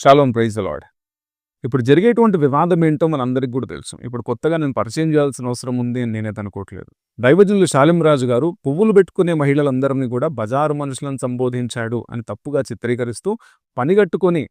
Shalom praise lord ఇప్పుడు జరిగేటువంటి వివాదం ఏంటో మనందరికీ కూడా తెలుసు. ఇప్పుడు కొత్తగా నేను పరిచయం చేయాల్సిన అవసరం ఉంది అని నేనైతే అనుకోవట్లేదు. దైవజనులు శాలింరాజు గారు పువ్వులు పెట్టుకునే మహిళలందరినీ కూడా బజారు మనుషులను సంబోధించాడు అని తప్పుగా చిత్రీకరిస్తూ పనిగట్టుకొని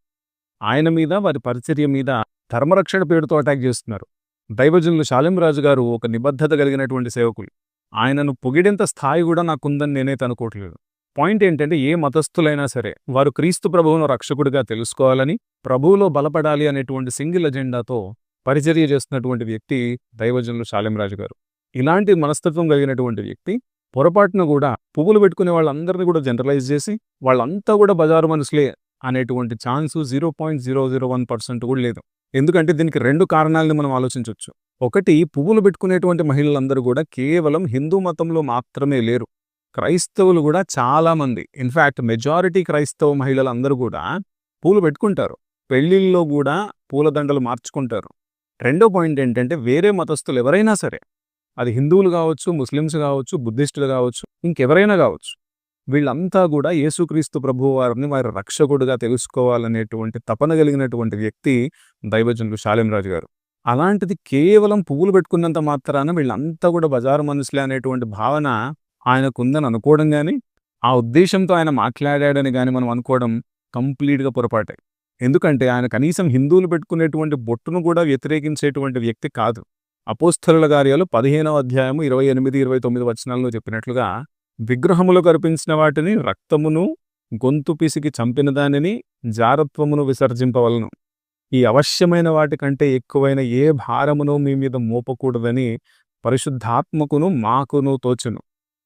ఆయన మీద వారి పరిచర్య మీద ధర్మరక్షణ పేరుతో అటాక్ చేస్తున్నారు. దైవజనులు శాలింరాజు గారు ఒక నిబద్ధత కలిగినటువంటి సేవకులు. ఆయనను పొగిడేంత స్థాయి కూడా నాకుందని నేనైతే అనుకోవట్లేదు. పాయింట్ ఏంటంటే ఏ మతస్థులైనా సరే వారు క్రీస్తు ప్రభువును రక్షకుడిగా తెలుసుకోవాలని ప్రభువులో బలపడాలి అనేటువంటి సింగిల్ ఎజెండాతో పరిచర్య చేస్తున్నటువంటి వ్యక్తి దైవజనులు శాలింరాజు గారు. ఇలాంటి మనస్తత్వం కలిగినటువంటి వ్యక్తి పొరపాటున కూడా పువ్వులు పెట్టుకునే వాళ్ళందరినీ కూడా జనరలైజ్ చేసి వాళ్ళంతా కూడా బజారు మనుషులే అనేటువంటి chance zero point zero zero one percent కూడా లేదు. ఎందుకంటే దీనికి రెండు కారణాలను మనం ఆలోచించవచ్చు ఒకటి పువ్వులు పెట్టుకునేటువంటి మహిళలందరూ కూడా కేవలం హిందూ మతంలో మాత్రమే లేరు. క్రైస్తవులు కూడా చాలా మంది. ఇన్ఫ్యాక్ట్ మెజారిటీ క్రైస్తవ మహిళలందరూ కూడా పూలు పెట్టుకుంటారు. పెళ్ళిళ్ళలో కూడా పూలదండలు మార్చుకుంటారు. రెండో పాయింట్ ఏంటంటే వేరే మతస్థులు ఎవరైనా సరే అది హిందువులు కావచ్చు ముస్లిమ్స్ కావచ్చు బుద్ధిస్టులు కావచ్చు ఇంకెవరైనా కావచ్చు వీళ్ళంతా కూడా యేసుక్రీస్తు ప్రభు వారిని వారి రక్షకుడుగా తెలుసుకోవాలనేటువంటి తపన కలిగినటువంటి వ్యక్తి దైవజనులు శాలింరాజు గారు. అలాంటిది కేవలం పువ్వులు పెట్టుకున్నంత మాత్రాన వీళ్ళంతా కూడా బజారు మనుషులే అనేటువంటి భావన ఆయనకుందని అనుకోవడం కానీ ఆ ఉద్దేశంతో ఆయన మాట్లాడాడని కానీ మనం అనుకోవడం కంప్లీట్గా పొరపాటే. ఎందుకంటే ఆయన కనీసం హిందువులు పెట్టుకునేటువంటి బొట్టును కూడా వ్యతిరేకించేటువంటి వ్యక్తి కాదు. అపోస్థలుల కార్యాలు పదిహేనవ అధ్యాయము ఇరవై ఎనిమిది ఇరవై తొమ్మిది వచనాల్లో చెప్పినట్లుగా విగ్రహములు కరిపించిన వాటిని రక్తమును గొంతు పిసికి చంపిన దానిని జారత్వమును విసర్జింపవలను. ఈ అవశ్యమైన వాటికంటే ఎక్కువైన ఏ భారమును మీ మీద మోపకూడదని పరిశుద్ధాత్మకును మాకును తోచును.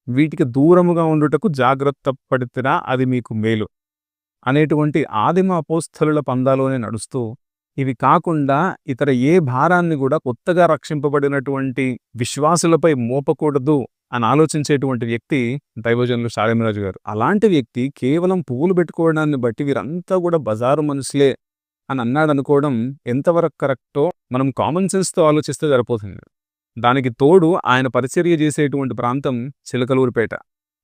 వీటికి దూరముగా ఉండుటకు జాగ్రత్త పడితేనా అది మీకు మేలు. అనేటువంటి ఆదిమ అపోస్థలుల పందాలోనే నడుస్తూ ఇవి కాకుండా ఇతర ఏ భారాన్ని కూడా కొత్తగా రక్షింపబడినటువంటి విశ్వాసులపై మోపకూడదు అని ఆలోచించేటువంటి వ్యక్తి దైవజనులు శాలిమరాజు గారు. అలాంటి వ్యక్తి కేవలం పువ్వులు పెట్టుకోవడాన్ని బట్టి వీరంతా కూడా బజారు మనుషులే అని అన్నాడు అనుకోవడం ఎంతవరకు కరెక్టో మనం కామన్ సెన్స్తో ఆలోచిస్తే సరిపోతుంది. దానికి తోడు ఆయన పరిచర్య చేసేటువంటి ప్రాంతం చిలకలూరిపేట.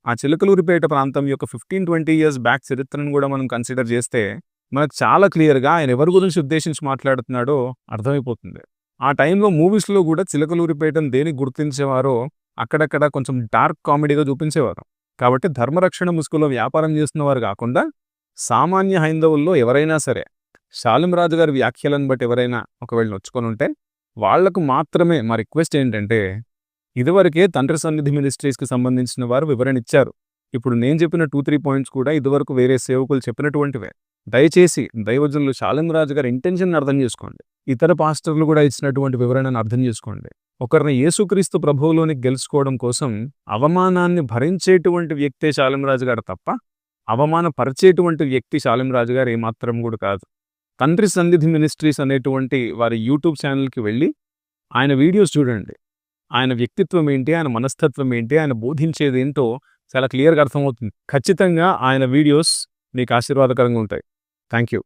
ఆ చిలకలూరిపేట ప్రాంతం యొక్క ఫిఫ్టీన్ ట్వంటీ ఇయర్స్ బ్యాక్ చరిత్రను కూడా మనం కన్సిడర్ చేస్తే మనకు చాలా క్లియర్గా ఆయన ఎవరి గురించి ఉద్దేశించి మాట్లాడుతున్నాడో అర్థమైపోతుంది. ఆ టైంలో మూవీస్లో కూడా చిలకలూరిపేటను దేనికి గుర్తించేవారో అక్కడక్కడ కొంచెం డార్క్ కామెడీగా చూపించేవారు. కాబట్టి ధర్మరక్షణ ముసుగులో వ్యాపారం చేస్తున్నవారు కాకుండా సామాన్య హైందవుల్లో ఎవరైనా సరే శాలింరాజు గారి వ్యాఖ్యలను బట్టి ఎవరైనా ఒకవేళ నొచ్చుకొని ఉంటే వాళ్ళకు మాత్రమే మా రిక్వెస్ట్ ఏంటంటే ఇదివరకే తండ్రి సన్నిధి మినిస్ట్రీస్కి సంబంధించిన వారు వివరణ ఇచ్చారు. ఇప్పుడు నేను చెప్పిన టూ త్రీ పాయింట్స్ కూడా ఇదివరకు వేరే సేవకులు చెప్పినటువంటివే. దయచేసి దైవజనులు శాలింరాజు గారి ఇంటెన్షన్ అర్థం చేసుకోండి. ఇతర పాస్టర్లు కూడా ఇచ్చినటువంటి వివరణను అర్థం చేసుకోండి. ఒకరిని యేసుక్రీస్తు ప్రభువులోని గెలుచుకోవడం కోసం అవమానాన్ని భరించేటువంటి వ్యక్తే శాలింరాజు గారు తప్ప అవమానపరిచేటువంటి వ్యక్తి శాలింరాజు గారు ఏమాత్రం కూడా కాదు. తండ్రి సన్నిధి మినిస్ట్రీస్ అనేటువంటి వారి యూట్యూబ్ ఛానల్కి వెళ్ళి ఆయన వీడియోస్ చూడండి. ఆయన వ్యక్తిత్వం ఏంటి? ఆయన మనస్తత్వం ఏంటి? ఆయన బోధించేది ఏంటో చాలా క్లియర్గా అర్థమవుతుంది. ఖచ్చితంగా ఆయన వీడియోస్ నీకు ఆశీర్వాదకరంగా ఉంటాయి. Thank you